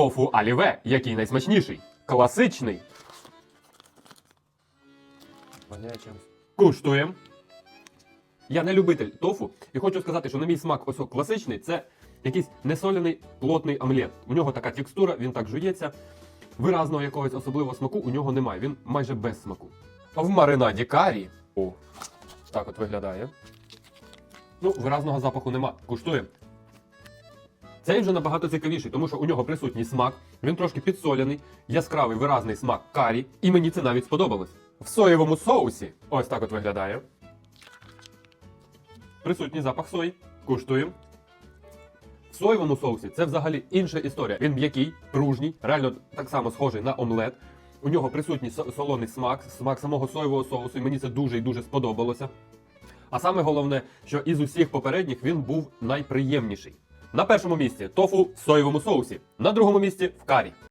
Тофу аліве, який найсмачніший. Класичний. Воняє. Куштуємо. Я не любитель тофу, і хочу сказати, що на мій смак ось класичний це якийсь несоляний плотний омлет. У нього така текстура, він так жується. Виразного якогось особливого смаку у нього немає. Він майже без смаку. В маринаді карі. О, так от виглядає. Ну, виразного запаху нема. Куштуємо. Цей вже набагато цікавіший, тому що у нього присутній смак, він трошки підсоляний, яскравий виразний смак карі, і мені це навіть сподобалось. В соєвому соусі ось так от виглядає. Присутній запах сої. Куштуємо. В соєвому соусі це взагалі інша історія. Він м'який, пружній, реально так само схожий на омлет. У нього присутній солоний смак, смак самого соєвого соусу, і мені це дуже і дуже сподобалося. А саме головне, що із усіх попередніх він був найприємніший. На першому місці тофу в соєвому соусі, на другому місці в карі.